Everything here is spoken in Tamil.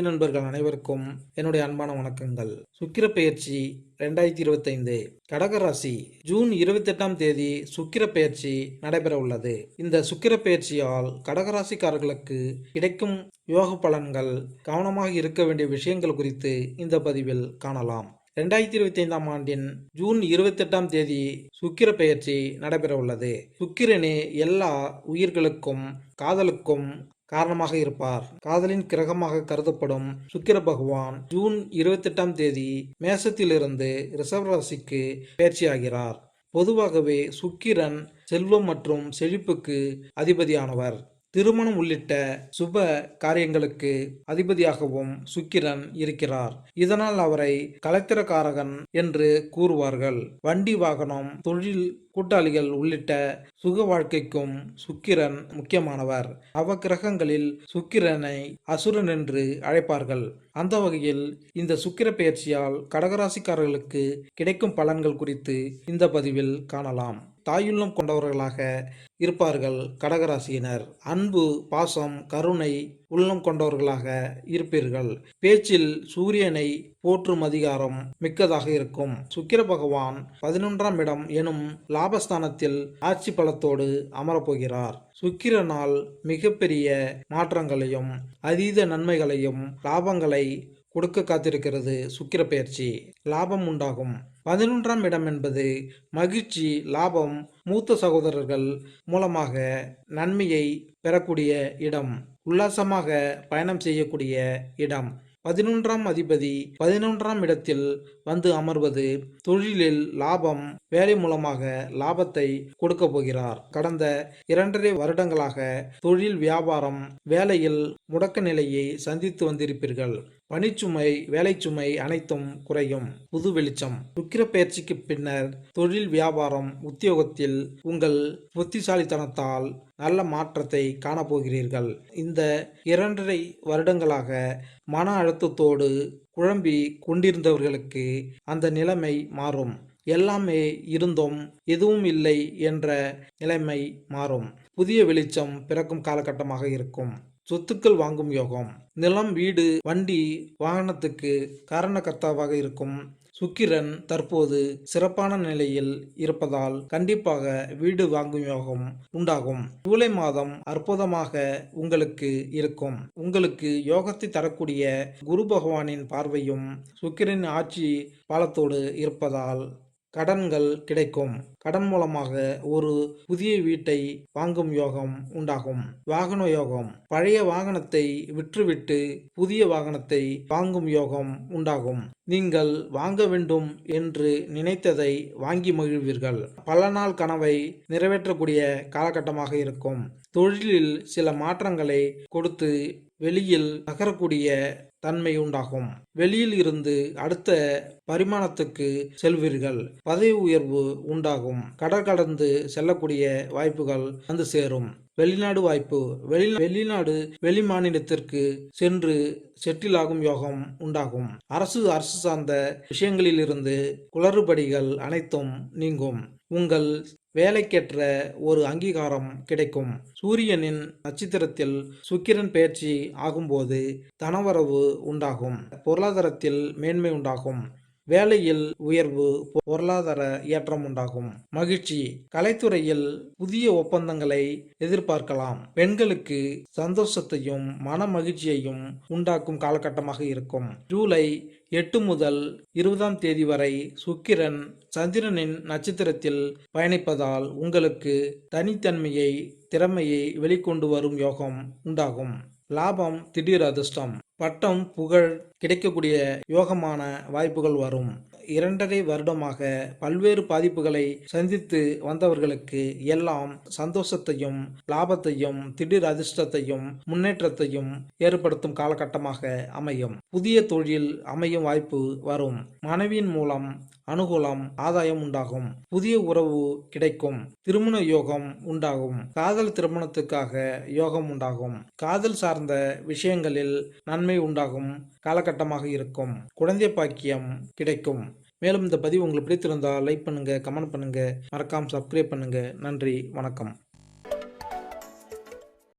ஆன்மீக நண்பர்கள் அனைவருக்கும் என்னுடைய அன்பான வணக்கங்கள். சுக்கிர பெயர்ச்சி ரெண்டாயிரத்தி இருபத்தைந்து. கடகராசி ஜூன் இருபத்தெட்டாம் தேதி சுக்கிர பெயர்ச்சி நடைபெற உள்ளது. இந்த சுக்கிர பெயர்ச்சியால் கடகராசிக்காரர்களுக்கு கிடைக்கும் யோக பலன்கள் கவனமாக இருக்க வேண்டிய விஷயங்கள் குறித்து இந்த பதிவில் காணலாம். ரெண்டாயிரத்தி இருபத்தி ஐந்தாம் ஆண்டின் ஜூன் இருபத்தெட்டாம் தேதி சுக்கிர பெயர்ச்சி நடைபெற உள்ளது. சுக்கிரனே எல்லா உயிர்களுக்கும் காதலுக்கும் காரணமாக இருப்பார். காதலின் கிரகமாக கருதப்படும் சுக்கிர பகவான் ஜூன் இருபத்தெட்டாம் தேதி மேசத்திலிருந்து ரிசர்வ் ராசிக்கு பயிற்சியாகிறார். பொதுவாகவே சுக்கிரன் செல்வம் மற்றும் செழிப்புக்கு அதிபதியானவர். திருமணம் உள்ளிட்ட சுப காரியங்களுக்கு அதிபதியாகவும் சுக்கிரன் இருக்கிறார். இதனால் அவரை கலத்திரக்காரகன் என்று கூறுவார்கள். வண்டி வாகனம் தொழில் கூட்டாளிகள் உள்ளிட்ட சுக வாழ்க்கைக்கும் சுக்கிரன் முக்கியமானவர். நவக்கிரகங்களில் சுக்கிரனை அசுரன் என்று அழைப்பார்கள். அந்த வகையில் இந்த சுக்கிர பெயர்ச்சியால் கடகராசிக்காரர்களுக்கு கிடைக்கும் பலன்கள் குறித்து இந்த பதிவில் காணலாம். தாயுள்ளம் கொண்டவர்களாக இருப்பார்கள் கடகராசியினர். அன்பு பாசம் கருணை உள்ளம் கொண்டவர்களாக இருப்பீர்கள். பேச்சில் சூரியனை போற்றும் அதிகாரம் மிக்கதாக இருக்கும். சுக்கிர பகவான் பதினொன்றாம் இடம் எனும் லாபஸ்தானத்தில் ஆட்சி பலத்தோடு அமரப்போகிறார். சுக்கிரனால் மிகப்பெரிய மாற்றங்களையும் அதீத நன்மைகளையும் லாபங்களை கொடுக்க காத்திருக்கிறது சுக்கிர பயிற்சி லாபம் உண்டாகும். பதினொன்றாம் இடம் என்பது மகிழ்ச்சி லாபம் மூத்த சகோதரர்கள் மூலமாக நன்மையை பெறக்கூடிய இடம். உல்லாசமாக பயணம் செய்யக்கூடிய இடம். பதினொன்றாம் அதிபதி பதினொன்றாம் இடத்தில் வந்து அமர்வது தொழிலில் லாபம் வேலை மூலமாக லாபத்தை கொடுக்க போகிறார். கடந்த இரண்டரை வருடங்களாக தொழில் வியாபாரம் வேலையில் முடக்க நிலையை சந்தித்து வந்திருப்பீர்கள். பணிச்சுமை வேலைச்சுமை அனைத்தும் குறையும். புது வெளிச்சம். சுக்கிர பயிற்சிக்கு பின்னர் தொழில் வியாபாரம் உத்தியோகத்தில் உங்கள் புத்திசாலித்தனத்தால் நல்ல மாற்றத்தை காணப்போகிறீர்கள். இந்த இரண்டரை வருடங்களாக மன அழுத்தத்தோடு குழம்பி கொண்டிருந்தவர்களுக்கு அந்த நிலைமை மாறும். எல்லாமே இருந்தும் எதுவும் இல்லை என்ற நிலைமை மாறும். புதிய வெளிச்சம் பிறக்கும் காலகட்டமாக இருக்கும். சொத்துக்கள் வாங்கும் யோகம். நிலம் வீடு வண்டி வாகனத்துக்கு காரணகர்த்தாவாக இருக்கும். சுக்கிரன் தற்போது சிறப்பான நிலையில் இருப்பதால் கண்டிப்பாக வீடு வாங்கும் யோகம் உண்டாகும். ஜூலை மாதம் அற்புதமாக உங்களுக்கு இருக்கும். உங்களுக்கு யோகத்தை தரக்கூடிய குரு பகவானின் பார்வையும் சுக்கிரன் ஆட்சி பாலத்தோடு இருப்பதால் கடன்கள் கிடைக்கும். கடன் மூலமாக ஒரு புதிய வீட்டை வாங்கும் யோகம் உண்டாகும். வாகன யோகம். பழைய வாகனத்தை விற்றுவிட்டு புதிய வாகனத்தை வாங்கும் யோகம் உண்டாகும். நீங்கள் வாங்க வேண்டும் என்று நினைத்ததை வாங்கி மகிழ்வீர்கள். பல நாள் கனவை நிறைவேற்றக்கூடிய காலகட்டமாக இருக்கும். தொழிலில் சில மாற்றங்களை கொடுத்து வெளியில் நகரக்கூடிய தன்மை உண்டாகும். வெளியில் இருந்து அடுத்த பரிமாணத்துக்கு செல்வீர்கள். பதவி உயர்வு உண்டாகும். கடல் கடந்து செல்லக்கூடிய வாய்ப்புகள் வந்து சேரும். வெளிநாடு வாய்ப்பு. வெளி வெளிநாடு வெளி மாநிலத்திற்கு சென்று செட்டில் ஆகும் யோகம் உண்டாகும். அரசு அரசு சார்ந்த விஷயங்களிலிருந்து குளறுபடிகள் அனைத்தும் நீங்கும். உங்கள் வேலைக்கேற்ற ஒரு அங்கீகாரம் கிடைக்கும். சூரியனின் நட்சத்திரத்தில் சுக்கிரன் பயிற்சி ஆகும்போது தனவரவு உண்டாகும். பொருளாதாரத்தில் மேன்மை உண்டாகும். வேலையில் உயர்வு பொருளாதார ஏற்றம் உண்டாகும். மகிழ்ச்சி. கலைத்துறையில் புதிய ஒப்பந்தங்களை எதிர்பார்க்கலாம். பெண்களுக்கு சந்தோஷத்தையும் மன மகிழ்ச்சியையும் உண்டாக்கும் காலகட்டமாக இருக்கும். ஜூலை எட்டு முதல் இருபதாம் தேதி வரை சுக்கிரன் சந்திரனின் நட்சத்திரத்தில் பயணிப்பதால் உங்களுக்கு தனித்தன்மையை திறமையை வெளிக்கொண்டு வரும் யோகம் உண்டாகும். லாபம் திடீர் அதிர்ஷ்டம். பட்டம் புகழ் கிடைக்கக்கூடிய யோகமான வாய்ப்புகள் வரும். இரண்டரை வருடமாக பல்வேறு பாதிப்புகளை சந்தித்து வந்தவர்களுக்கு எல்லாம் சந்தோஷத்தையும் லாபத்தையும் திடீர் அதிர்ஷ்டத்தையும் முன்னேற்றத்தையும் ஏற்படுத்தும் காலகட்டமாக அமையும். புதிய தொழில் அமையும் வாய்ப்பு வரும். மனைவியின் மூலம் அனுகூலம் ஆதாயம் உண்டாகும். புதிய உறவு கிடைக்கும். திருமண யோகம் உண்டாகும். காதல் திருமணத்துக்காக யோகம் உண்டாகும். காதல் சார்ந்த விஷயங்களில் நன்மை உண்டாகும். காலகட்டமாக இருக்கும். குழந்தை பாக்கியம் கிடைக்கும். மேலும் இந்த பதிவு உங்களுக்கு பிடித்திருந்தால் லைக் பண்ணுங்கள் கமெண்ட் பண்ணுங்கள் மறக்காமல் சப்ஸ்கிரைப் பண்ணுங்கள் நன்றி வணக்கம்.